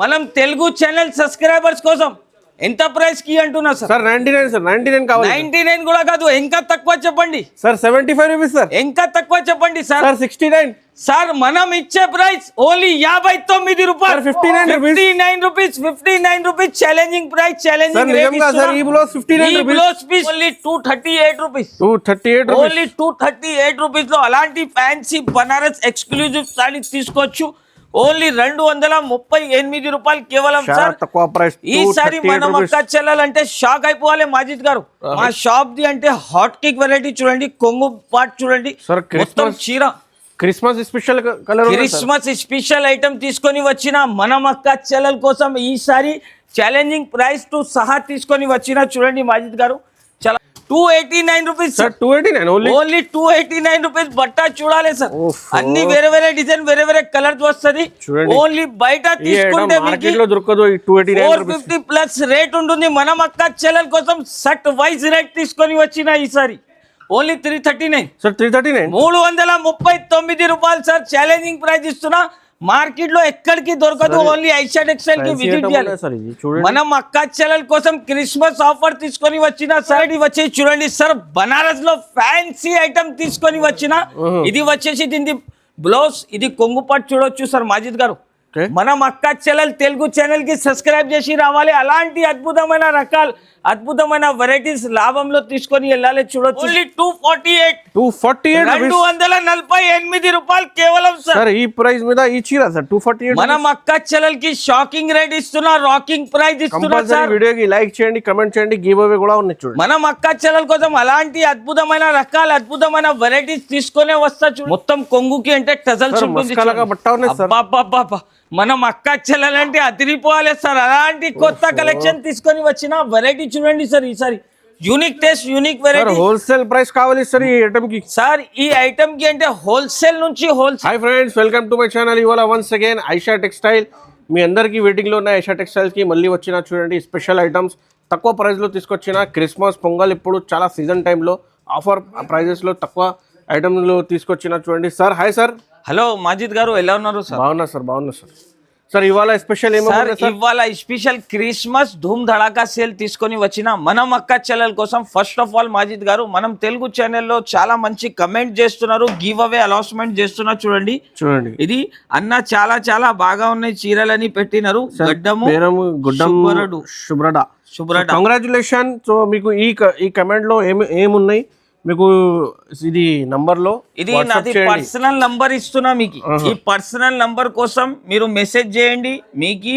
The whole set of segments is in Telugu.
మనం తెలుగు ఛానల్ సబ్స్క్రైబర్స్ కోసం ఎంత ప్రైస్కి అంటున్నా sir? Sir ninety nine sir. Ninety nine కావాలి నైన్టీ నైన్ కూడా కాదు ఇంకా తక్కువ చెప్పండి? Sir seventy five rupees sir. ఇంకా తక్కువ చెప్పండి sir? Sir sixty nine sir మనం ఇచ్చే ప్రైస్ ఓన్లీ యాభై తొమ్మిది రూపాయలు. Sir, 59 rupees. Fifty nine rupees fifty nine rupees challenging price challenging నిజంగా sir, ఈ blouse 59 rupees. Blouse piece only two thirty eight rupees two thirty eight only two thirty eight రూపీస్లో అలాంటి ఫ్యాన్సీ బనారస్ ఎక్స్క్లూజివ్ సారీ తీసుకోవచ్చు ఓన్లీ రెండు వందల ముప్పై ఎనిమిది రూపాయలు కేవలం సార్. ఈసారి మనం అక్క చెల్లాలంటే షాక్ అయిపోవాలి మాజిద్ గారు. మా షాప్ ది అంటే హాట్ కేక్ వెరైటీ చూడండి కొంగు పాట్ చూడండి. మొత్తం చీర. Christmas special colour Christmas special item తీసుకొని వచ్చిన మనం అక్క చెల్లెల కోసం ఈసారి ఛాలెంజింగ్ ప్రైస్ టు సహా తీసుకొని వచ్చిన చూడండి మాజిద్ గారు. చాలా two eighty nine rupees sir two eighty nine only only two eighty nine rupees బట్ట చూడాలి సార్ ఓఫ్. అన్ని వేరే వేరే డిజైన్ వేరే వేరే కలర్ వస్తుంది. ఓన్లీ బయట తీసుకుంటే మార్కెట్లో దొరకదు ప్లస్ రేట్ ఉంటుంది. మనం అక్క చెల్లెల కోసం సెట్ వైజ్ రేట్ తీసుకొని వచ్చిన ఈసారి. Only three thirty nine sir three thirty nine మూడు వందల ముప్పై తొమ్మిది రూపాయలు సార్ ఛాలెంజింగ్ ప్రైస్ ఇస్తున్నా. మార్కెట్లో ఎక్కడికి దొరకదు ఓన్లీ ఐషా టెక్స్టైల్కి విజిట్ చేయాలి. మనం అక్క చెల్లెల కోసం క్రిస్మస్ ఆఫర్ తీసుకొని వచ్చిన సార్ ఇది వచ్చి చూడండి సార్ బనారస్లో ఫ్యాన్సీ ఐటమ్ తీసుకొని వచ్చిన ఇది వచ్చేసి దీని బ్లౌజ్ ఇది కొంగు పట్టు చూడొచ్చు సార్ మాజిద్ గారు. మనం అక్క చెల్లెలు తెలుగు ఛానల్కి సబ్స్క్రైబ్ చేసి రావాలి. అలాంటి అద్భుతమైన రకాలు అద్భుతమైన వెరైటీస్ లాభంలో తీసుకొని వెళ్ళాలి చూడొచ్చు. Only two forty eight two forty eight రెండు వందల నలభై ఎనిమిది రూపాయలు కేవలం సార్ ఈ ప్రైస్ మీద ఈ చీర సార్ టూ ఫార్టీ ఎయిట్ మనం అక్క చెల్లెలకి షాకింగ్ రేట్ ఇస్తున్నా రాకింగ్ ప్రైస్ ఇస్తున్నా సార్ వీడియోకి లైక్ చేయండి కమెంట్ చేయండి గివ్ అవే కూడా ఉన్నాయి చూడండి. మనం అక్క చెల్లెల కోసం అలాంటి అద్భుతమైన రకాల అద్భుతమైన వెరైటీస్ తీసుకునే వస్తా చూడు. మొత్తం కొంగుకి అంటే టజల్స్ ఉంటుంది మనం అక్క చెల్లెలంటే అదిరిపోవాలి సార్. అలాంటి కొత్త కలెక్షన్ తీసుకొని వచ్చిన వెరైటీ చూడండి సార్ ఈసారి. Unique taste unique variety wholesale price కావాలి సార్ ఈ ఐటమ్కి. సార్ ఈ ఐటమ్కి అంటే హోల్సేల్ నుంచి wholesale hi friends welcome to my channel ఇవాళ వన్స్ అగైన్ ఐషా టెక్స్టైల్ మీ అందరికీ వెయిటింగ్లో ఉన్న ఐషా టెక్స్టైల్స్కి మళ్ళీ వచ్చిన చూడండి స్పెషల్ ఐటమ్స్ తక్కువ ప్రైస్లో తీసుకొచ్చిన క్రిస్మస్ పొంగల్ ఇప్పుడు చాలా సీజన్ టైంలో ఆఫర్ ప్రైజెస్లో తక్కువ ఐటమ్లో తీసుకొచ్చిన చూడండి. Sir hi sir hello Majid గారు ఎలా ఉన్నారు సార్? బాగున్నా సార్ బాగున్నా సార్. సార్ ఇవాళ స్పెషల్ ఏమో సార్ ఇవాళ స్పెషల్ క్రిస్మస్ ధూమ్ ధడాకా సేల్ తీసుకొని వచ్చిన మనం అక్క చెల్లెల కోసం ఫస్ట్ ఆఫ్ ఆల్ మాజిద్ గారు మనం తెలుగు ఛానల్లో చాలా మంచి కమెంట్ చేస్తున్నారు గివ్ అవే అనౌన్స్మెంట్ చేస్తున్నారు చూడండి. చూడండి. ఇది అన్న చాలా చాలా బాగా ఉన్నాయి చీరలని పెట్టినారు. గడ్డము పేరము గుడ్డం శుభ్రడు. శుభ్రడ. కంగ్రాచులేషన్ సో మీకు ఈ ఈ కమెంట్లో ఏమి ఏమున్నాయి? మీకు ఇది నంబర్లో ఇది నాది పర్సనల్ నంబర్ ఇస్తున్నా మీకు. ఈ పర్సనల్ నంబర్ కోసం మీరు మెసేజ్ చేయండి. మీకు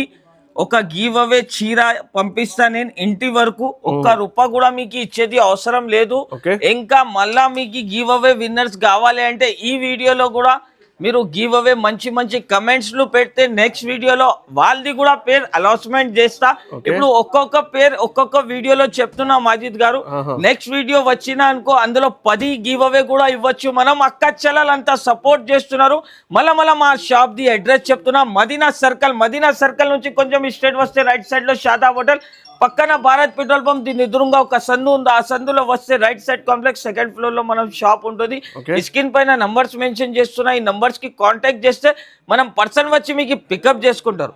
ఒక గివ్ అవే చీర పంపిస్తా నేను. ఇంటి వరకు ఒక్క రూపాయి కూడా మీకు ఇచ్చేది అవసరం లేదు. ఇంకా మళ్ళా మీకు గివ్ అవే విన్నర్స్ కావాలి అంటే ఈ వీడియోలో కూడా మీరు గివ్ అవే మంచి మంచి కమెంట్స్లు పెడితే నెక్స్ట్ వీడియోలో వాళ్ళది కూడా పేరు అనౌన్స్మెంట్ చేస్తా. ఇప్పుడు ఒక్కొక్క పేరు ఒక్కొక్క వీడియోలో చెప్తున్నా మాజిద్ గారు. నెక్స్ట్ వీడియో వచ్చినా అనుకో అందులో పది గివ్ అవే కూడా ఇవ్వచ్చు. మనం అక్క చెల్లెలంతా సపోర్ట్ చేస్తున్నారు. మళ్ళా మళ్ళా మా షాప్ ది అడ్రస్ చెప్తున్నా. మదీనా సర్కిల్ మదీనా సర్కిల్ నుంచి కొంచెం స్ట్రేట్ వస్తే రైట్ సైడ్లో షాదా హోటల్ పక్కన భారత్ పెట్రోల్ పంప్ దీని ఎదురుగా ఒక సందు ఉంది. ఆ సందులో వస్తే రైట్ సైడ్ కాంప్లెక్స్ సెకండ్ ఫ్లోర్లో మనం షాప్ ఉంటుంది. స్క్రీన్ పైన నంబర్స్ మెన్షన్ చేస్తున్నా. ఈ నంబర్స్ కి కాంటాక్ట్ చేస్తే మనం పర్సన్ వచ్చి మీకు పికప్ చేసుకుంటారు.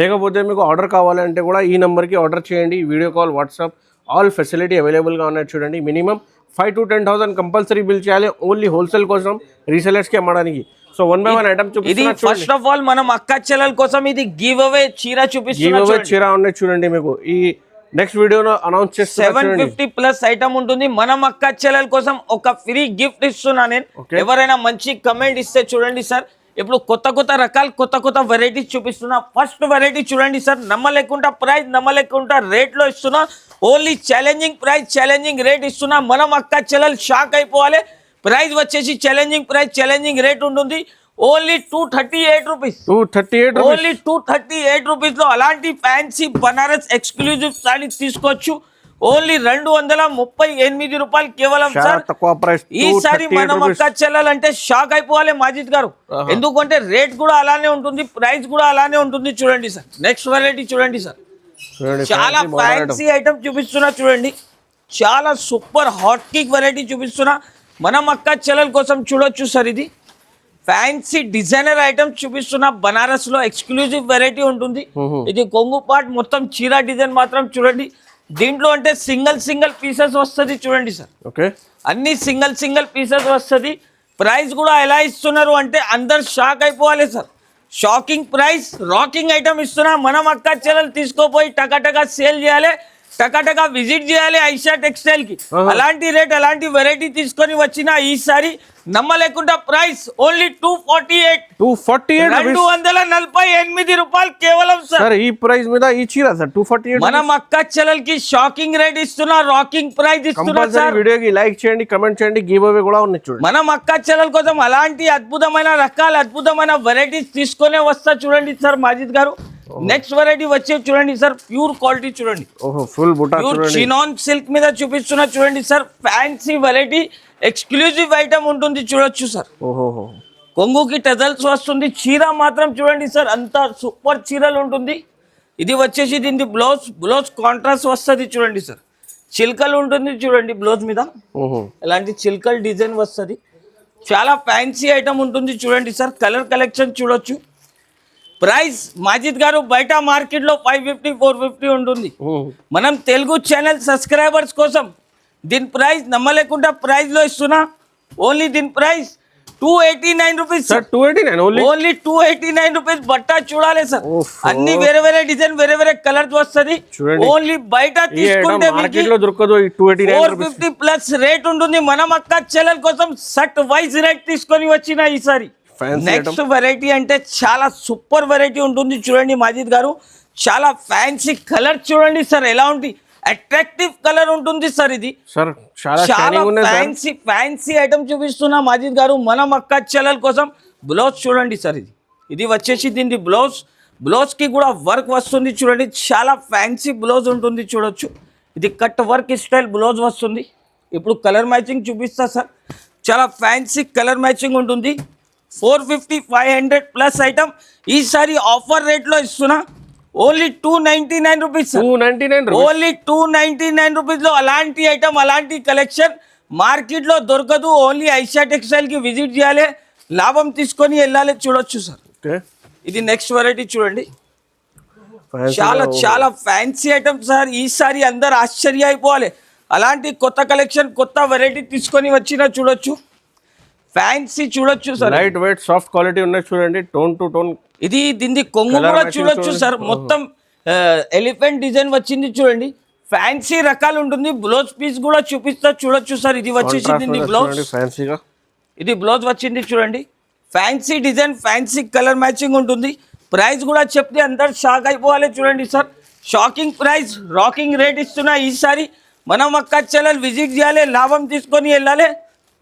లేకపోతే మీకు ఆర్డర్ కావాలంటే కూడా ఈ నెంబర్కి ఆర్డర్ చేయండి. Video call WhatsApp all facility అవైలబుల్గా ఉన్నాయి చూడండి. Minimum five to ten thousand compulsory bill చేయాలి ఓన్లీ హోల్సేల్ కోసం రీసెలర్స్కి అమ్మడానికి. So one by one item ఇది ఫస్ట్ ఆఫ్ ఆల్ మనం అక్క చెల్లెల కోసం ఇది గివ్ అవే చీర గివ్ చూపిస్తున్నా అవే చీర ఉన్నాయి చూడండి మీకు. ఈ నెక్స్ట్ వీడియోలో అనౌన్స్ చేస్తున్నా సెవెన్ ఫిఫ్టీ ప్లస్ ఐటమ్ ఉంటుంది. మనం అక్క చెల్లెల కోసం ఒక ఫ్రీ గిఫ్ట్ ఇస్తున్నా నేను. ఎవరైనా మంచి కమెంట్ ఇస్తే చూడండి సార్ ఇప్పుడు కొత్త కొత్త రకాలు కొత్త కొత్త వెరైటీస్ చూపిస్తున్నా. ఫస్ట్ వెరైటీ చూడండి సార్ నమ్మలేకుండా ప్రైస్ నమ్మలేకుండా రేట్లో ఇస్తున్నా. Only challenging price challenging rate ఇస్తున్నా. మనం అక్క చెల్లెలు షాక్ అయిపోవాలి. ప్రైస్ వచ్చేసి ఛాలెంజింగ్ ప్రైస్ ఛాలెంజింగ్ రేట్ ఉంటుంది. Only two thirty eight rupees two thirty eight only two thirty eight రూపీస్లో అలాంటి ఫ్యాన్సీ బనారస్ ఎక్స్క్లూజివ్ సారీ తీసుకోవచ్చు. ఓన్లీ రెండు వందల ముప్పై ఎనిమిది రూపాయలు కేవలం సార్. ఈసారి మనం అక్క చెల్లాలంటే షాక్ అయిపోవాలి మాజిద్ గారు. ఎందుకంటే రేట్ కూడా అలానే ఉంటుంది ప్రైస్ కూడా అలానే ఉంటుంది. చూడండి సార్. నెక్స్ట్ వెరైటీ చూడండి సార్. చాలా ఫ్యాన్సీ ఐటమ్ చూపిస్తున్నా చూడండి. చాలా సూపర్ హాట్ కేక్ వెరైటీ చూపిస్తున్నా. మనం అక్క చెల్లెల కోసం చూడొచ్చు సార్ ఇది. ఫ్యాన్సీ డిజైనర్ ఐటమ్ చూపిస్తున్నా బనారస్లో ఎక్స్క్లూజివ్ వెరైటీ ఉంటుంది ఇది కొంగు పాట్ మొత్తం చీర డిజైన్ మాత్రం చూడండి. దీంట్లో అంటే సింగిల్ సింగిల్ పీసెస్ వస్తుంది చూడండి సార్. ఓకే. అన్ని సింగిల్ సింగిల్ పీసెస్ వస్తుంది. ప్రైస్ కూడా ఎలా ఇస్తున్నారు అంటే అందరు షాక్ అయిపోవాలి sir. Shocking price rocking item ఇస్తున్నా. మనం అక్క చెల్లెలు తీసుకోపోయి టకాటకా సేల్ చేయాలి. టకాటకా విజిట్ చేయాలి ఐషా టెక్స్టైల్కి. అలాంటి రేట్ అలాంటి వెరైటీ తీసుకొని వచ్చిన ఈసారి నమ్మలేకుండా price only two forty eight two forty eight రెండు వందల నలభై ఎనిమిది రూపాయలు కేవలం సార్. ఈ ప్రైస్ మీద ఈ చీర సార్ టూ ఫార్టీ ఎయిట్ మనం అక్క చెల్లెలకి షాకింగ్ రేట్ ఇస్తున్నా రాకింగ్ ప్రైస్ ఇస్తున్నా సార్. వీడియోకి లైక్ చేయండి కమెంట్ చేయండి గివ్ అవే కూడా ఉన్నాయి చూడండి. మనం అక్క చెల్లెల కోసం అలాంటి అద్భుతమైన రకాల అద్భుతమైన వెరైటీస్ తీసుకొనే వస్తా చూడండి సార్ మాజిద్ గారు. నెక్స్ట్ వెరైటీ వచ్చే చూడండి సార్ ప్యూర్ క్వాలిటీ చూడండి. ఫుల్ ప్యూర్ చినాన్ సిల్క్ మీద చూపిస్తున్నా చూడండి sir fancy variety exclusive item ఉంటుంది చూడొచ్చు సార్ కొంగుకి టజల్స్ వస్తుంది చీర మాత్రం చూడండి సార్ అంత సూపర్ చీరలు ఉంటుంది. ఇది వచ్చేసి దీనికి బ్లౌజ్ బ్లౌజ్ కాంట్రాస్ట్ వస్తుంది చూడండి సార్ చిల్కలు ఉంటుంది చూడండి బ్లౌజ్ మీద. ఇలాంటి చిల్కల్ డిజైన్ వస్తుంది. చాలా ఫ్యాన్సీ ఐటమ్ ఉంటుంది చూడండి సార్ కలర్ కలెక్షన్ చూడొచ్చు. ప్రైస్ మాజిద్ గారు బయట మార్కెట్లో ఫైవ్ ఫిఫ్టీ ఫోర్ ఫిఫ్టీ ఉంటుంది. మనం తెలుగు ఛానల్ సబ్స్క్రైబర్స్ కోసం దీని ప్రైస్ నమ్మలేకుండా ప్రైస్లో ఇస్తున్నా. ఓన్లీ దీని price two eighty nine rupees. Sir two eighty nine only? Only two eighty nine rupees బట్ట చూడాలి సార్. అన్ని వేరే వేరే డిజైన్ వేరే వేరే కలర్స్ వస్తుంది. ఓన్లీ బయట తీసుకుంటే ఫోర్ ఫిఫ్టీ ప్లస్ రేట్ ఉంటుంది. మనం అక్క చెల్లెల కోసం సట్ వైజ్ రేట్ తీసుకొని వచ్చిన ఈసారి. నెక్స్ట్ వెరైటీ అంటే చాలా సూపర్ వెరైటీ ఉంటుంది. చూడండి మాజిద్ గారు. చాలా ఫ్యాన్సీ కలర్ చూడండి సార్ ఎలా ఉంది? అట్రాక్టివ్ కలర్ ఉంటుంది సార్ ఇది. సార్ చాలా ఫ్యాన్సీ ఫ్యాన్సీ ఐటమ్ చూపిస్తున్నా మాజిద్ గారు. మనం అక్క చెల్లెల కోసం బ్లౌజ్ చూడండి సార్ ఇది. ఇది వచ్చేసి దీనికి బ్లౌజ్ బ్లౌజ్కి కూడా వర్క్ వస్తుంది చూడండి. చాలా ఫ్యాన్సీ బ్లౌజ్ ఉంటుంది చూడొచ్చు. ఇది కట్ వర్క్ స్టైల్ బ్లౌజ్ వస్తుంది. ఇప్పుడు కలర్ మ్యాచింగ్ చూపిస్తా సార్ చాలా ఫ్యాన్సీ కలర్ మ్యాచింగ్ ఉంటుంది. Four fifty five hundred plus item. ఈసారి ఆఫర్ రేట్లో ఇస్తున్నా. Only two ninety nine rupees two ninety nine only two ninety nine రూపీస్లో అలాంటి ఐటమ్ అలాంటి కలెక్షన్ మార్కెట్లో దొరకదు. ఓన్లీ ఐషా టెక్స్టైల్కి విజిట్ చేయాలి. లాభం తీసుకొని వెళ్ళాలి. చూడొచ్చు సార్. ఇది నెక్స్ట్ వెరైటీ చూడండి. చాలా చాలా ఫ్యాన్సీ ఐటమ్ సార్. ఈసారి అందరు ఆశ్చర్య అయిపోవాలి అలాంటి కొత్త కలెక్షన్ కొత్త వెరైటీ తీసుకొని వచ్చినా చూడొచ్చు. ఫ్యాన్సీ చూడొచ్చు sir light weight soft quality ఉన్నాయి చూడండి. టోన్ టు టోన్ ఇది దీన్ని కొంగు కూడా చూడొచ్చు. సార్ మొత్తం ఎలిఫెంట్ డిజైన్ వచ్చింది చూడండి. ఫ్యాన్సీ రకాలు ఉంటుంది. బ్లౌజ్ పీస్ కూడా చూపిస్తా చూడొచ్చు సార్ ఇది వచ్చేసి దీన్ని బ్లౌజ్ ఫ్యాన్సీగా ఇది బ్లౌజ్ వచ్చింది చూడండి. Fancy design fancy colour matching ఉంటుంది. ప్రైస్ కూడా చెప్తే అందరు షాక్ అయిపోవాలి చూడండి sir shocking price rocking rate ఇస్తున్నా ఈసారి. మనం అక్క చెల్లెలు విజిట్ చేయాలి లాభం తీసుకొని వెళ్ళాలి.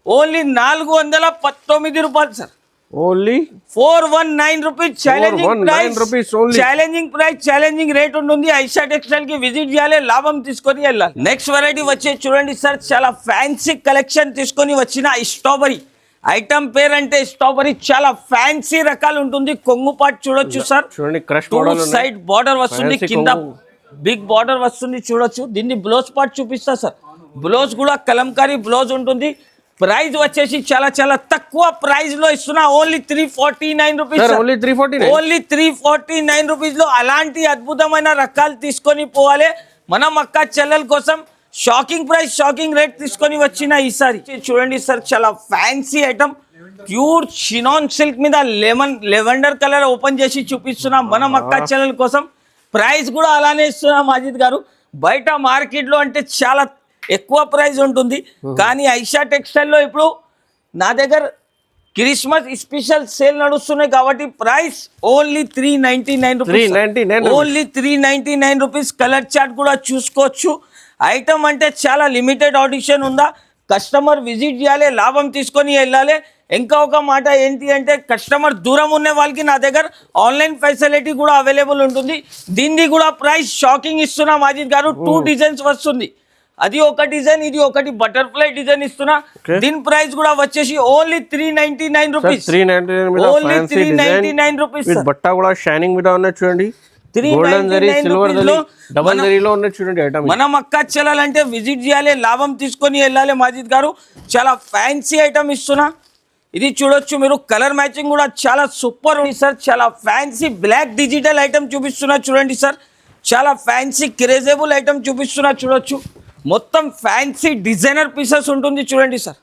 ఓన్లీ నాలుగు వందల పంతొమ్మిది రూపాయలు sir. Only? Four one nine rupees challenging 419 rupees price only. Challenging price challenging rate ఉంటుంది. ఐషా టెక్స్టైల్కి విజిట్ చేయాలి లాభం తీసుకొని వెళ్ళాలి. నెక్స్ట్ వెరైటీ వచ్చే చూడండి సార్. చాలా ఫ్యాన్సీ కలెక్షన్ తీసుకొని వచ్చిన స్ట్రాబెరీ ఐటమ్ పేరు అంటే స్ట్రాబెరీ చాలా ఫ్యాన్సీ రకాలు ఉంటుంది. కొంగు పాటు చూడొచ్చు సార్. చూడండి సైడ్ బార్డర్ వస్తుంది కింద. బిగ్ బార్డర్ వస్తుంది చూడొచ్చు. దీన్ని బ్లౌజ్ పార్ట్ చూపిస్తా సార్. బ్లౌజ్ కూడా కలంకారీ బ్లౌజ్ ఉంటుంది. ప్రైస్ వచ్చేసి చాలా చాలా తక్కువ ప్రైస్లో ఇస్తున్నా. Only three forty nine rupees only three forty only three forty nine రూపీస్లో అలాంటి అద్భుతమైన రకాలు తీసుకొని పోవాలి. మనం అక్క చెల్లెల కోసం షాకింగ్ ప్రైస్ షాకింగ్ రేట్ తీసుకొని వచ్చిన ఈసారి. చూడండి సార్ చాలా fancy item pure chinon silk మీద లెమన్ లెవెండర్ కలర్ ఓపెన్ చేసి చూపిస్తున్నాం మనం అక్క చెల్లెల కోసం. ప్రైస్ కూడా అలానే ఇస్తున్నాం అజిత్ గారు. బయట మార్కెట్లో అంటే చాలా ఎక్కువ ప్రైస్ ఉంటుంది. కానీ ఐషా టెక్స్టైల్లో ఇప్పుడు నా దగ్గర క్రిస్మస్ స్పెషల్ సేల్ నడుస్తున్నాయి కాబట్టి price only three ninety nine rupees. 399 only three ninety nine rupees colour chart కూడా చూసుకోవచ్చు. ఐటమ్ అంటే చాలా లిమిటెడ్ ఆడిషన్ ఉందా? కస్టమర్ విజిట్ చేయాలి లాభం తీసుకొని వెళ్ళాలి. ఇంకా ఒక మాట ఏంటి అంటే కస్టమర్ దూరం ఉన్న వాళ్ళకి నా దగ్గర ఆన్లైన్ ఫెసిలిటీ కూడా అవైలబుల్ ఉంటుంది. దీన్ని కూడా ప్రైస్ షాకింగ్ ఇస్తున్నా మాజిద్ గారు టూ డిజైన్స్ వస్తుంది. అది ఒక డిజైన్ ఇది ఒకటి బటర్ఫ్లై డిజైన్ ఇస్తున్నా. దీని ప్రైస్ కూడా వచ్చేసి only three ninety nine rupees three ninety nine 399 design rupees, with sir. బట్ట కూడా షైనింగ్ మీద ఉన్నాయి చూడండి. 399 golden zari silver rupees zari లో డబల్ మనం- జరీలో ఉన్నాయి చూడండి ఐటమ్ మనం అక్క చెల్లాలంటే విజిట్ చేయాలి లాభం తీసుకొని వెళ్ళాలి మాజిద్ గారు. చాలా ఫ్యాన్సీ ఐటమ్ ఇస్తున్నా. ఇది చూడొచ్చు మీరు కలర్ మ్యాచింగ్ కూడా చాలా సూపర్ ఉంది సార్ చాలా ఫ్యాన్సీ బ్లాక్ డిజిటల్ ఐటమ్ చూపిస్తున్నా చూడండి సార్ చాలా ఫ్యాన్సీ క్రేజబుల్ ఐటమ్ చూపిస్తున్నా చూడొచ్చు. మొత్తం ఫ్యాన్సీ డిజైనర్ పీసెస్ ఉంటుంది చూడండి సార్.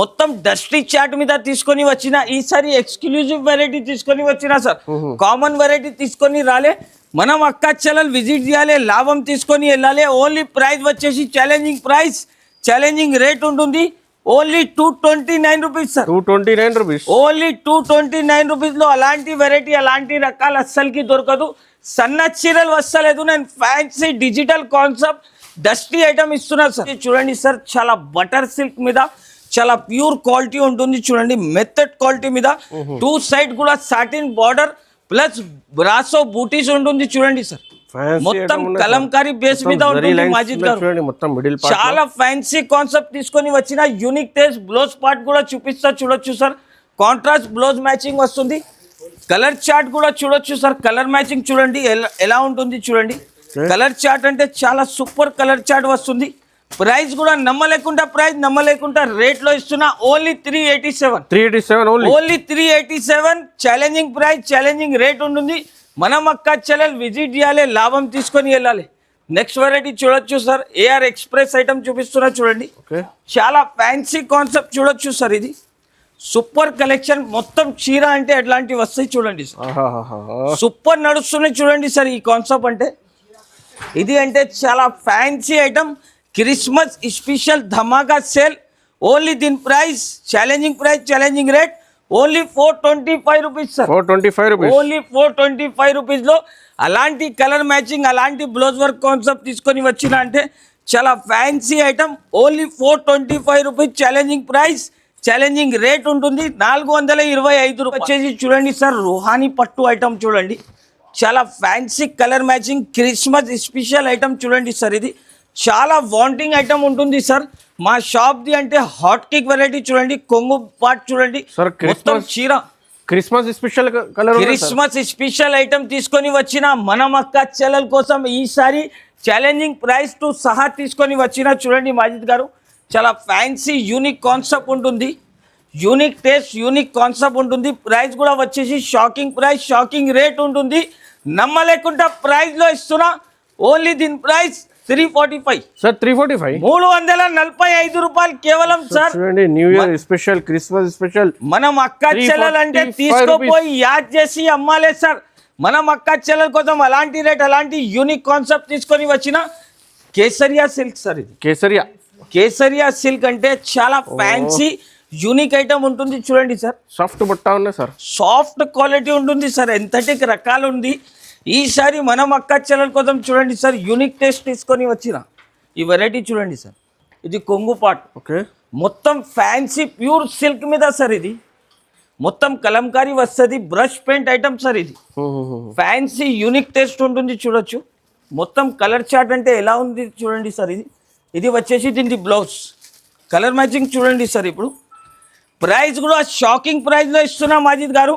మొత్తం డస్టీ చాట్ మీద తీసుకొని వచ్చిన ఈసారి ఎక్స్క్లూజివ్ వెరైటీ తీసుకొని వచ్చిన సార్. కామన్ వెరైటీ తీసుకొని రాలే. మనం అక్క చెల్లెలు విజిట్ చేయాలి లాభం తీసుకొని వెళ్ళాలి. ఓన్లీ ప్రైస్ వచ్చేసి ఛాలెంజింగ్ ప్రైస్ ఛాలెంజింగ్ రేట్ ఉంటుంది. Only two twenty nine rupees sir. Two twenty nine rupees only two twenty nine రూపీస్లో అలాంటి వెరైటీ అలాంటి రకాలు అస్సలకి దొరకదు. సన్న చీరలు వస్తలేదు నేను fancy digital concept dusty item ఇస్తున్నా సార్. చూడండి సార్ చాలా బటర్ సిల్క్ మీద చాలా ప్యూర్ క్వాలిటీ ఉంటుంది చూడండి మెథడ్ క్వాలిటీ మీద. టూ సైడ్ కూడా సాటిన్ బార్డర్ ప్లస్ బ్రాసో బూటీస్ ఉంటుంది చూడండి సార్. మొత్తం కలంకారీ బేస్ మీద ఉంటుంది మాజిద్ గారు. చాలా ఫ్యాన్సీ కాన్సెప్ట్ తీసుకొని వచ్చిన యూనిక్ టేస్ట్ బ్లౌజ్ పార్ట్ కూడా చూపిస్తా చూడొచ్చు సార్. కాంట్రాస్ట్ బ్లౌజ్ మ్యాచింగ్ వస్తుంది. కలర్ చార్ట్ కూడా చూడొచ్చు సార్. కలర్ మ్యాచింగ్ చూడండి ఎలా ఉంటుంది చూడండి. కలర్ చార్ట్ అంటే చాలా సూపర్ కలర్ చార్ట్ వస్తుంది. ప్రైస్ కూడా నమ్మలేకుండా ప్రైస్ నమ్మలేకుండా రేట్లో ఇస్తున్నా only three eighty seven three eighty seven only only three eighty seven challenging price challenging rate ఉంటుంది. మనం అక్క చెల్లెలు విజిట్ చేయాలి లాభం తీసుకొని వెళ్ళాలి. నెక్స్ట్ వెరైటీ చూడొచ్చు సార్ ఏఆర్ ఎక్స్ప్రెస్ ఐటమ్ చూపిస్తున్నా చూడండి. చాలా ఫ్యాన్సీ కాన్సెప్ట్ చూడొచ్చు సార్ ఇది. సూపర్ కలెక్షన్ మొత్తం చీర అంటే ఎట్లాంటివి వస్తాయి చూడండి సార్ సూపర్ నడుస్తున్నాయి చూడండి సార్ ఈ కాన్సెప్ట్ అంటే. ఇది అంటే చాలా ఫ్యాన్సీ ఐటమ్ క్రిస్మస్ స్పెషల్ ధమాకా సేల్ ఓన్లీ దీని price challenging price challenging rate only four twenty five rupees sir four twenty five rupees only four twenty five రూపీస్లో అలాంటి కలర్ మ్యాచింగ్ అలాంటి బ్లౌజ్ వర్క్ కాన్సెప్ట్ తీసుకొని వచ్చిన అంటే చాలా fancy item only four twenty five rupees challenging price challenging rate ఉంటుంది. నాలుగు వందల ఇరవై ఐదు రూపాయలు వచ్చేసి చూడండి సార్ రుహానీ పట్టు ఐటమ్ చూడండి. చాలా fancy colour matching Christmas special item చూడండి సార్ ఇది. చాలా వాంటింగ్ ఐటమ్ ఉంటుంది సార్ మా షాప్ది అంటే హాట్ కేక్ వెరైటీ చూడండి కొంగు పాట్ చూడండి. మొత్తం చీర. Christmas special colour Christmas special item తీసుకొని వచ్చిన మనం అక్క చెల్లెల కోసం ఈసారి ఛాలెంజింగ్ ప్రైస్ టు సహా తీసుకొని వచ్చిన చూడండి మాజిద్ గారు. చాలా ఫ్యాన్సీ యూనిక్ కాన్సెప్ట్ ఉంటుంది. యూనిక్ టేస్ట్ యూనిక్ కాన్సెప్ట్ ఉంటుంది. ప్రైస్ కూడా వచ్చేసి షాకింగ్ ప్రైస్ షాకింగ్ రేట్ ఉంటుంది. నమ్మలేకుండా ప్రైస్లో ఇస్తున్నా. ఓన్లీ దీని price three forty five. Sir three forty five? మూడు వందల నలభై ఐదు రూపాయలు కేవలం సార్ చూడండి new year special Christmas special మనం అక్క చెల్లెలంటే 345 తీసుకుపోయి యాద్ చేసి అమ్మాలే సార్. మనం అక్క చెల్లెల కోసం అలాంటి రేట్ అలాంటి యూనిక్ కాన్సెప్ట్ తీసుకొని వచ్చిన కేసరియా సిల్క్ సార్ ఇది. కేసరియా. కేసరియా సిల్క్ అంటే చాలా ఫ్యాన్సీ యూనిక్ ఐటమ్ ఉంటుంది చూడండి సార్. సాఫ్ట్ బట్ట ఉన్నాయి సార్. సాఫ్ట్ క్వాలిటీ ఉంటుంది సార్. ఎంతటి రకాలు ఉంది. ఈసారి మనం అక్క చెల్లెల కోసం చూడండి సార్ యూనిక్ టేస్ట్ తీసుకొని వచ్చిన ఈ వెరైటీ చూడండి సార్. ఇది కొంగు పాట్. ఓకే. మొత్తం ఫ్యాన్సీ ప్యూర్ సిల్క్ మీద సార్ ఇది. మొత్తం కలంకారీ వస్తుంది బ్రష్ పెయింట్ ఐటమ్ సార్ ఇది. ఫ్యాన్సీ యూనిక్ టేస్ట్ ఉంటుంది చూడొచ్చు. మొత్తం కలర్ చార్ట్ అంటే ఎలా ఉంది చూడండి సార్ ఇది. ఇది వచ్చేసి దీనికి బ్లౌజ్ కలర్ మ్యాచింగ్ చూడండి సార్ ఇప్పుడు. ప్రైస్ కూడా షాకింగ్ ప్రైస్లో ఇస్తున్నా మాజిద్ గారు.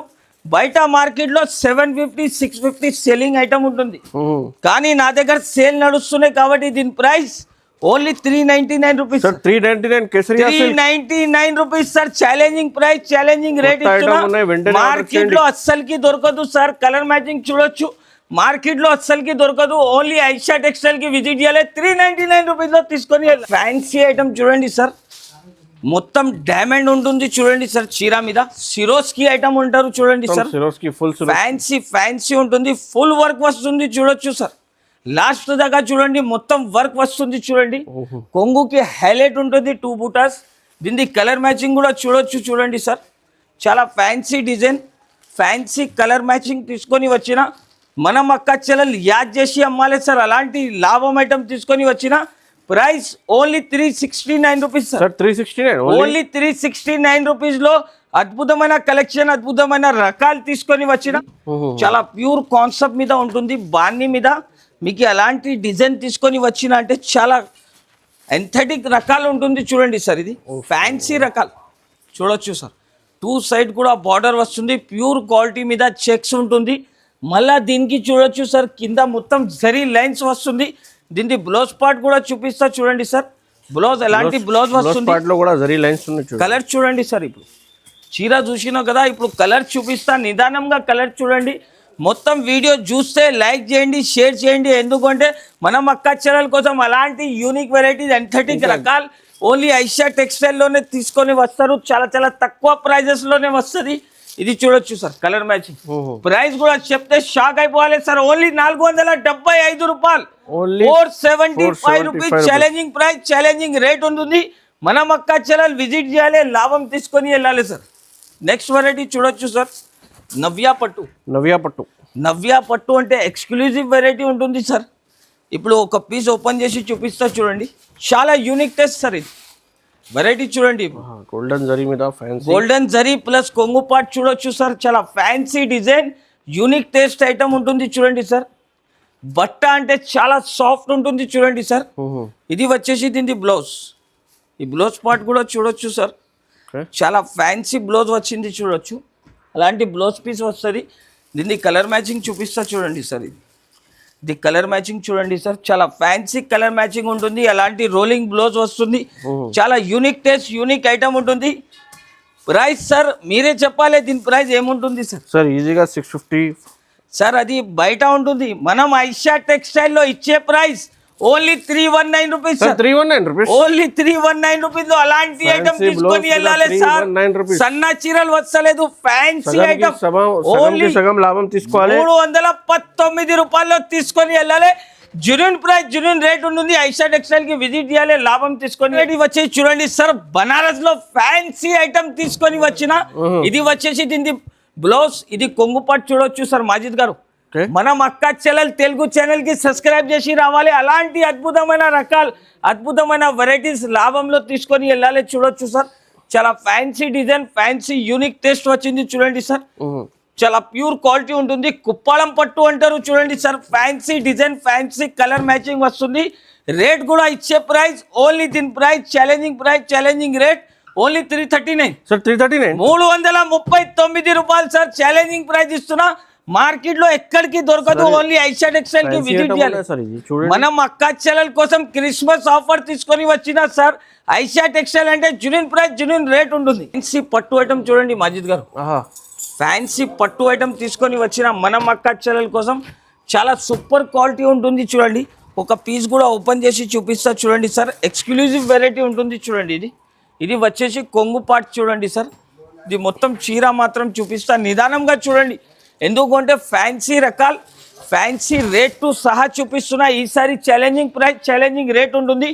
బయట మార్కెట్లో seven fifty six fifty selling item ఉంటుంది. కానీ నా దగ్గర సేల్ నడుస్తున్నాయి కాబట్టి దీని price only three ninety nine rupees. Three ninety nine three ninety nine rupees sir. Challenging price challenging rate మార్కెట్లో అస్సలకి దొరకదు సార్. కలర్ మ్యాచింగ్ చూడొచ్చు. మార్కెట్లో అస్సలకి దొరకదు. ఓన్లీ ఐషా టెక్స్టైల్కి విజిట్ చేయాలి. త్రీ నైన్టీ నైన్ రూపీస్లో తీసుకొని ఫ్యాన్సీ ఐటమ్ చూడండి సార్. మొత్తం డైమండ్ ఉంటుంది చూడండి సార్ చీర మీద. సిరోస్కి ఐటమ్ ఉంటారు చూడండి సార్ ఫుల్ ఫ్యాన్సీ ఫ్యాన్సీ ఉంటుంది. ఫుల్ వర్క్ వస్తుంది చూడొచ్చు సార్ లాస్ట్ దాకా చూడండి మొత్తం వర్క్ వస్తుంది చూడండి. కొంగుకి హైలైట్ ఉంటుంది టూ బూటాస్ దీని కలర్ మ్యాచింగ్ కూడా చూడొచ్చు చూడండి సార్ చాలా fancy design fancy colour matching తీసుకొని వచ్చిన. మనం అక్క చెల్లెలు యాద్ చేసి అమ్మాలి సార్ అలాంటి లాభం ఐటమ్ తీసుకొని వచ్చిన. Price only three sixty nine rupees sir three sixty nine only three sixty nine రూపీస్లో అద్భుతమైన కలెక్షన్ అద్భుతమైన రకాలు తీసుకొని వచ్చిన చాలా ప్యూర్ కాన్సెప్ట్ మీద ఉంటుంది బాన్ని మీద. మీకు అలాంటి డిజైన్ తీసుకొని వచ్చిన అంటే చాలా ఎంథెటిక్ రకాలు ఉంటుంది చూడండి సార్ ఇది. ఫ్యాన్సీ రకాలు. చూడొచ్చు సార్ టూ సైడ్ కూడా బార్డర్ వస్తుంది ప్యూర్ క్వాలిటీ మీద చెక్స్ ఉంటుంది. మళ్ళా దీనికి చూడొచ్చు సార్ కింద మొత్తం జరీ లైన్స్ వస్తుంది. దీనికి బ్లౌజ్ పార్ట్ కూడా చూపిస్తా చూడండి సార్. బ్లౌజ్ ఎలాంటి బ్లౌజ్ వస్తుంది? కూడా జరీ లైన్స్ కలర్ చూడండి సార్ ఇప్పుడు. చీర చూసినావు కదా ఇప్పుడు కలర్ చూపిస్తా నిదానంగా కలర్ చూడండి. మొత్తం వీడియో చూస్తే లైక్ చేయండి షేర్ చేయండి. ఎందుకంటే మనం అక్క చెల్లెల కోసం అలాంటి యూనిక్ వెరైటీస్ ఎంథటిక్ రకాలు ఓన్లీ ఐషా టెక్స్టైల్లోనే తీసుకొని వస్తారు. చాలా చాలా తక్కువ ప్రైజెస్లోనే వస్తుంది. ఇది చూడొచ్చు సార్ కలర్ మ్యాచింగ్. ప్రైస్ కూడా చెప్తే షాక్ అయిపోవాలి సార్. ఓన్లీ నాలుగు వందల డెబ్బై ఐదు రూపాయలు. Four seventy five 475 rupees. Challenging price challenging rate ఉంటుంది. మనం అక్క చెల్లెలు విజిట్ చేయాలి లాభం తీసుకొని వెళ్ళాలి సార్. నెక్స్ట్ వెరైటీ చూడొచ్చు సార్. నవ్య పట్టు. నవ్యా పట్టు. నవ్య పట్టు అంటే ఎక్స్క్లూజివ్ వెరైటీ ఉంటుంది సార్. ఇప్పుడు ఒక పీస్ ఓపెన్ చేసి చూపిస్తా చూడండి. చాలా యూనిక్ టెస్ట్ సార్ ఇది. వెరైటీ చూడండి. గోల్డెన్ జరీ మీద ఫ్యాన్సీ గోల్డెన్ జరీ ప్లస్ కొంగు పాట్ చూడొచ్చు సార్ చాలా fancy design unique taste item ఉంటుంది చూడండి సార్ బట్ట అంటే చాలా సాఫ్ట్ ఉంటుంది చూడండి సార్ ఇది వచ్చేసి దీని బ్లౌజ్ ఈ బ్లౌజ్ పార్ట్ కూడా చూడొచ్చు సార్ చాలా ఫ్యాన్సీ బ్లౌజ్ వచ్చింది చూడొచ్చు. అలాంటి బ్లౌజ్ పీస్ వస్తుంది. దీన్ని కలర్ మ్యాచింగ్ చూపిస్తా చూడండి సార్ ఇది ఇది కలర్ మ్యాచింగ్ చూడండి సార్. చాలా ఫ్యాన్సీ కలర్ మ్యాచింగ్ ఉంటుంది. అలాంటి రోలింగ్ బ్లౌజ్ వస్తుంది. చాలా యూనిక్ టేస్ట్ యూనిక్ ఐటమ్ ఉంటుంది. ప్రైస్ సార్ మీరే చెప్పాలి దీని ప్రైస్ ఏముంటుంది సార్ సార్ ఈజీగా సిక్స్ ఫిఫ్టీ సార్ అది బయట ఉంటుంది. మనం ఐషా టెక్స్టైల్లో ఇచ్చే price only three one nine rupees three one nine rupees. Only three one nine rupees అలాంటి ఐటమ్ తీసుకొని వెళ్ళాలి 319 సార్. సన్న చీరలు వస్తలేదు ఫ్యాన్సీ ఐటమ్ ఓన్లీ సగం లాభం తీసుకోవాలి. మూడు వందల పంతొమ్మిది రూపాయల్లో తీసుకొని వెళ్ళాలి. జునూన్ ప్రైస్ జునూన్ రేట్ ఉంటుంది. ఐషా టెక్స్టైల్కి విజిట్ చేయాలి లాభం తీసుకొని ఇది వచ్చేసి చూడండి సార్. బనారస్లో ఫ్యాన్సీ ఐటమ్ తీసుకొని వచ్చిన. ఇది వచ్చేసి దీని బ్లౌజ్ ఇది కొంగు పట్టు చూడొచ్చు సార్. మాజిద్ గారు. మనం అక్క చెల్లెల్ తెలుగు ఛానల్కి సబ్స్క్రైబ్ చేసి రావాలి. అలాంటి అద్భుతమైన రకాలు అద్భుతమైన వెరైటీస్ లాభంలో తీసుకొని వెళ్ళాలి. చూడొచ్చు సార్. చాలా fancy design fancy unique taste వచ్చింది చూడండి సార్. చాలా ప్యూర్ క్వాలిటీ ఉంటుంది. కుప్పాళం పట్టు అంటారు చూడండి sir. Fancy design fancy colour matching వస్తుంది. రేట్ కూడా ఇచ్చే ప్రైస్ ఓన్లీ దీని price challenging price challenging rate only three thirty nine sir three thirty nine మూడు వందల ముప్పై తొమ్మిది రూపాయలు సార్. ఛాలెంజింగ్ ప్రైస్ ఇస్తున్నా. మార్కెట్లో ఎక్కడికి దొరకదు ఓన్లీ ఐషా టెక్స్టైల్కి విజిట్ చేయాలి. మనం అక్క చెల్లెల కోసం క్రిస్మస్ ఆఫర్ తీసుకొని వచ్చిన సార్ ఐషా టెక్స్టైల్ అంటే జునిన్ ప్రైస్ జునిన్ రేట్ ఉంటుంది. ఫ్యాన్సీ పట్టు ఐటమ్ చూడండి మజిద్ గారు. ఫ్యాన్సీ పట్టు ఐటమ్ తీసుకొని వచ్చిన మనం అక్క చెల్లెల కోసం చాలా సూపర్ క్వాలిటీ ఉంటుంది చూడండి. ఒక పీస్ కూడా ఓపెన్ చేసి చూపిస్తా చూడండి సార్ ఎక్స్క్లూజివ్ వెరైటీ ఉంటుంది చూడండి ఇది. ఇది వచ్చేసి కొంగు పాట్ చూడండి సార్ ఇది మొత్తం చీర మాత్రం చూపిస్తా. నిదానంగా చూడండి. ఎందుకంటే ఫ్యాన్సీ రకాలు ఫ్యాన్సీ రేటు సహా చూపిస్తున్నా ఈసారి ఛాలెంజింగ్ ప్రైస్ ఛాలెంజింగ్ రేట్ ఉంటుంది.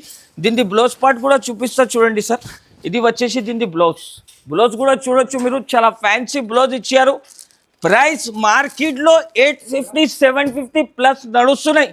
దీని బ్లౌజ్ పార్ట్ కూడా చూపిస్తా చూడండి సార్. ఇది వచ్చేసి దీని బ్లౌజ్ బ్లౌజ్ కూడా చూడొచ్చు మీరు. చాలా ఫ్యాన్సీ బ్లౌజ్ ఇచ్చారు. ప్రైస్ మార్కెట్లో eight fifty seven fifty plus నడుస్తున్నాయి.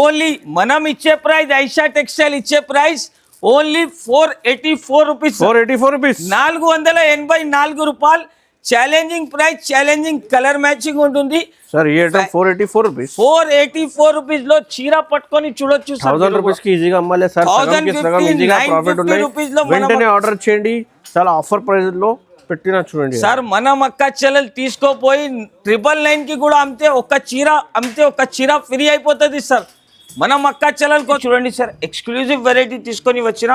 ఓన్లీ మనం ఇచ్చే ప్రైస్ ఐషా టెక్స్టైల్ ఇచ్చే price only four eighty four rupees four eighty four rupees నాలుగు వందల ఎనభై నాలుగు రూపాయలు challenging price challenging colour matching ఉంటుంది. సార్ ఈ item four eighty four rupees four eighty four రూపీస్లో చీర పట్టుకొని చూడొచ్చు సార్ థౌసండ్ రూపీస్కి ఈజీగా అమ్మాలి సార్ 1050, సగంకి సగం ఈజీగా 950 ప్రాఫిట్ ఉన్నాయి. rupees లో మనం- వెంటనే ఆర్డర్ చేయండి. చాలా ఆఫర్ ప్రైస్లో పెట్టినా చూడండి సార్ మనం అక్క చెల్లెలు తీసుకోపోయి ట్రిపుల్ నైన్కి కూడా అమ్మితే ఒక చీర అమ్మితే ఒక చీర ఫ్రీ అయిపోతుంది సార్ మనం అక్క చెల్లెలకు చూడండి సార్ ఎక్స్క్లూజివ్ వెరైటీ తీసుకొని వచ్చిన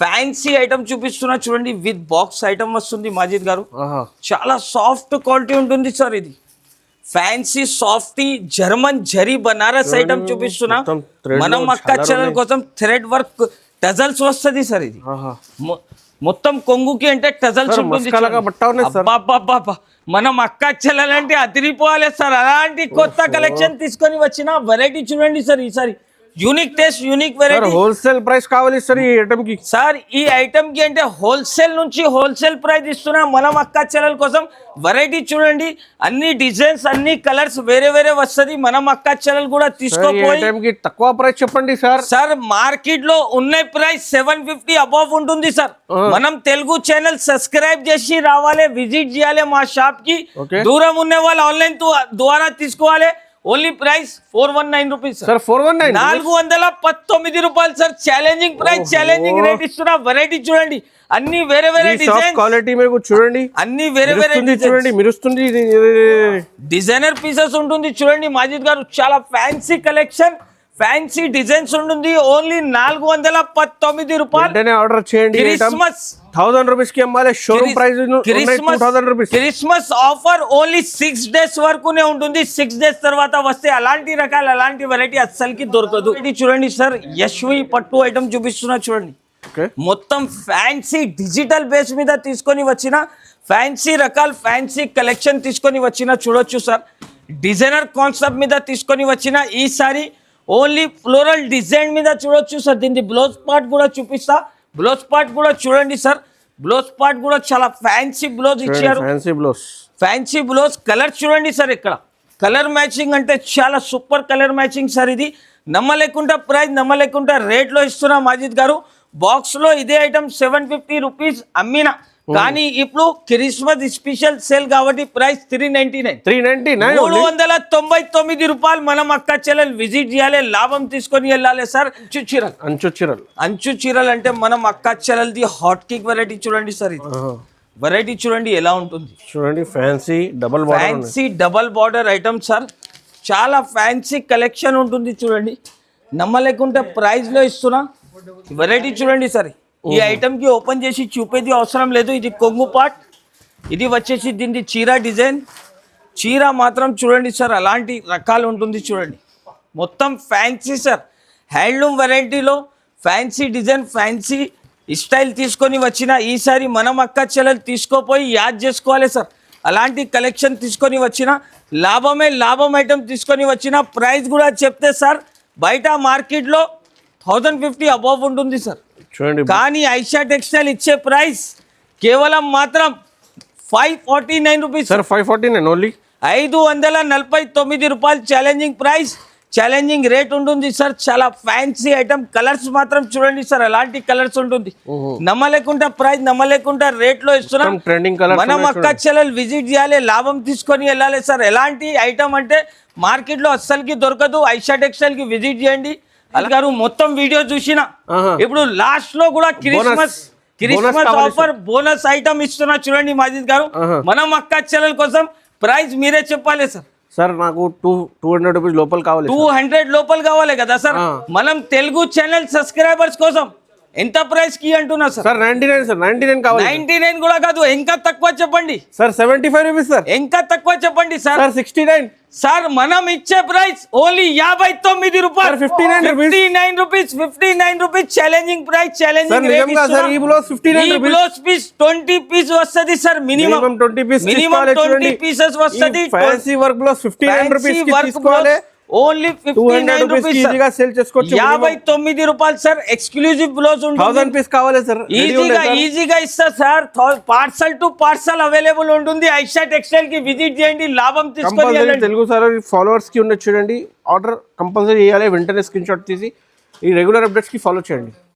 ఫ్యాన్సీ ఐటమ్ చూపిస్తున్నా చూడండి విత్ బాక్స్ ఐటమ్ వస్తుంది మాజిద్ గారు. చాలా సాఫ్ట్ క్వాలిటీ ఉంటుంది సార్ ఇది. Fancy softy German zari Banaras item చూపిస్తున్నా. మనం అక్క ఉన్నాయి. కోసం థ్రెడ్ వర్క్ టజల్స్ వస్తుంది సార్ ఇది. మొత్తం కొంగుకి అంటే టజల్స్ ఉంటుంది. మనం అక్క చెల్లెలంటే అదిరిపోవాలి సార్. అలాంటి కొత్త కలెక్షన్ తీసుకొని వచ్చిన వెరైటీ చూడండి సార్ ఈసారి. Unique taste unique variety wholesale price కావాలి సార్ ఈ ఐటమ్కి. సార్ ఈ ఐటమ్కి అంటే హోల్సేల్ నుంచి హోల్సేల్ ప్రైస్ ఇస్తున్నా మనం అక్క చెల్లెల కోసం. వెరైటీ చూడండి అన్ని డిజైన్స్ అన్ని కలర్స్ వేరే వేరే వస్తది. మనం అక్క చెల్లెలు కూడా తీసుకోపోయి తక్కువ ప్రైస్ చెప్పండి సార్ సార్ మార్కెట్లో ఉన్న ప్రైస్ సెవెన్ ఫిఫ్టీ అబౌవ్ ఉంటుంది సార్ మనం తెలుగు ఛానల్ సబ్స్క్రైబ్ చేసి రావాలి విజిట్ చేయాలి మా షాప్కి. దూరం ఉన్న వాళ్ళు ఆన్లైన్ ద్వారా తీసుకోవాలి. Only price four one nine rupees sir four one nine నాలుగు వందల పంతొమ్మిది రూపాయలు sir challenging price challenging rate ఇస్తున్నా. వెరైటీ చూడండి. అన్ని వేరే వేరే డిజైన్ క్వాలిటీ మీకు చూడండి. అన్ని వేరే వేరే చూడండి మెరుస్తుంది. డిజైనర్ పీసెస్ ఉంటుంది చూడండి. మాజిద్ గారు చాలా ఫ్యాన్సీ కలెక్షన్ ఫ్యాన్సీ డిజైన్స్ ఉంటుంది. ఓన్లీ నాలుగు వందల పంతొమ్మిది రూపాయలు. ఆర్డర్ చేయండి. క్రిస్మస్ థౌసండ్ రూపీస్కి అమ్మాలి showroom price two Christmas thousand rupees Christmas offer only six days వరకునే ఉంటుంది సిక్స్ డేస్ తర్వాత వస్తే అలాంటి రకాల అలాంటి వెరైటీ అస్సలకి దొరకదు ఇది చూడండి సార్ యశ్వి పట్టు ఐటమ్ చూపిస్తున్నా చూడండి ఓకే మొత్తం ఫ్యాన్సీ డిజిటల్ బేస్ మీద తీసుకొని వచ్చిన ఫ్యాన్సీ రకాల ఫ్యాన్సీ కలెక్షన్ తీసుకొని వచ్చిన చూడొచ్చు సార్ డిజైనర్ కాన్సెప్ట్ మీద తీసుకొని వచ్చిన ఈసారి ఓన్లీ ఫ్లోరల్ డిజైన్ మీద చూడొచ్చు సార్ దీని బ్లౌజ్ పార్ట్ కూడా చూపిస్తా బ్లౌజ్ పార్ట్ కూడా చూడండి సార్. బ్లౌజ్ పార్ట్ కూడా చాలా ఫ్యాన్సీ బ్లౌజ్ ఇచ్చారు. Fancy blouse fancy blouse. Colour చూడండి సార్ ఇక్కడ. కలర్ మ్యాచింగ్ అంటే చాలా సూపర్ కలర్ మ్యాచింగ్ సార్ ఇది. నమ్మలేకుండా ప్రైస్ నమ్మలేకుండా రేట్లో ఇస్తున్నా మాజిద్ గారు. బాక్స్లో ఇదే ఐటమ్ సెవెన్ ఫిఫ్టీ రూపీస్ అమ్మిన. కానీ ఇప్పుడు క్రిస్మస్ స్పెషల్ సేల్ కాబట్టి price three ninety nine. Three ninety nine మూడు వందల తొంభై తొమ్మిది రూపాయలు మనం అక్క చెల్లెలు విజిట్ చేయాలి లాభం తీసుకొని వెళ్ళాలి సార్. అంచు చీరలు. అంచు చీరలు. అంచు చీరలు అంటే మనం అక్క చెల్లెలది హాట్ కేక్ వెరైటీ చూడండి సార్ ఇది. వెరైటీ చూడండి ఎలా ఉంటుంది. చూడండి fancy double fancy double border item sir. చాలా ఫ్యాన్సీ కలెక్షన్ ఉంటుంది చూడండి. నమ్మలేకుంటే ప్రైస్లో ఇస్తున్నా. వెరైటీ చూడండి సార్. ఈ ఐటమ్కి ఓపెన్ చేసి చూపేది అవసరం లేదు. ఇది కొంగు పాట్. ఇది వచ్చేసి దీనికి చీర డిజైన్. చీర మాత్రం చూడండి సార్ అలాంటి రకాలు ఉంటుంది చూడండి. మొత్తం ఫ్యాన్సీ సార్. హ్యాండ్లూమ్ వెరైటీలో ఫ్యాన్సీ డిజైన్ ఫ్యాన్సీ స్టైల్ తీసుకొని వచ్చిన ఈసారి మనం అక్క చెల్లెలు తీసుకోపోయి యాద్ చేసుకోవాలి సార్. అలాంటి కలెక్షన్ తీసుకొని వచ్చిన లాభమే లాభం ఐటమ్ తీసుకొని వచ్చిన ప్రైస్ కూడా చెప్తే సార్ బయట మార్కెట్లో థౌజండ్ ఫిఫ్టీ అబౌవ్ ఉంటుంది సార్. చూడండి. కానీ ఐషా టెక్స్టైల్ ఇచ్చే ప్రైస్ కేవలం మాత్రం five forty nine rupees. Sir five forty nine only. ఐదు వందల నలభై తొమ్మిది రూపాయలు ఛాలెంజింగ్ ప్రైస్ ఛాలెంజింగ్ రేట్ ఉంటుంది సార్ చాలా ఫ్యాన్సీ ఐటమ్ కలర్స్ మాత్రం చూడండి సార్ అలాంటి కలర్స్ ఉంటుంది. నమ్మలేకుండా ప్రైస్ నమ్మలేకుండా రేట్లో ఇస్తున్నాం. ట్రెండింగ్ కలర్ మనం అక్క చెల్లెలు విజిట్ చేయాలి లాభం తీసుకొని వెళ్ళాలి సార్. ఎలాంటి ఐటమ్ అంటే మార్కెట్లో అస్సలకి దొరకదు. ఐషా టెక్స్టైల్కి విజిట్ చేయండి. అలాగారు మొత్తం వీడియో చూసిన. ఇప్పుడు లాస్ట్లో కూడా Christmas Christmas offer bonus item ఇస్తున్నా చూడండి మాజిద్ గారు. మనం అక్క చెల్లెల కోసం ప్రైస్ మీరే చెప్పాలి సార్. సార్ నాకు టూ టూ హండ్రెడ్ రూపీస్ లోపల కావాలి టూ హండ్రెడ్ లోపల కావాలి కదా సార్. మనం తెలుగు ఛానల్ సబ్స్క్రైబర్స్ కోసం ఎంత ప్రైస్కి అంటున్నా sir sir ninety nine sir ninety nine కావాలి. నైన్టీ నైన్ కూడా కాదు ఇంకా తక్కువ చెప్పండి? Sir seventy five rupees sir ఇంకా తక్కువ చెప్పండి sir sir sixty nine sir మనం ఇచ్చే ప్రైస్ ఓన్లీ యాభై తొమ్మిది రూపాయలు. Sir, 59 rupees. Fifty nine rupees fifty nine rupees challenging price sir challenging నిజంగా సార్ ఈ బ్లౌజ్ ఫిఫ్టీ నైన్ ఈ rupees blouse piece twenty piece వస్తది sir minimum minimum twenty piece minimum twenty pieces వస్తది fancy work blouse fifty nine రూపీస్కి వర్క్ తీసుకోవాలి. ఓన్లీ ఈజీగా సేల్ చేసుకోవచ్చు యాభై తొమ్మిది రూపాయలు sir exclusive blouse thousand piece కావాలి సార్. ఈజీగా ఈజీగా ఇస్తా sir parcel to parcel available ఉంటుంది. ఐషా టెక్స్టైల్కి విజిట్ చేయండి. లాభం తీసుకొని తెలుగు సార్ ఫాలోవర్స్కి ఉన్న చూడండి. ఆర్డర్ కంపల్సరీ చేయాలి. వెంటనే స్క్రీన్ షాట్ తీసి ఈ రెగ్యులర్ అప్డేట్స్కి ఫాలో చేయండి.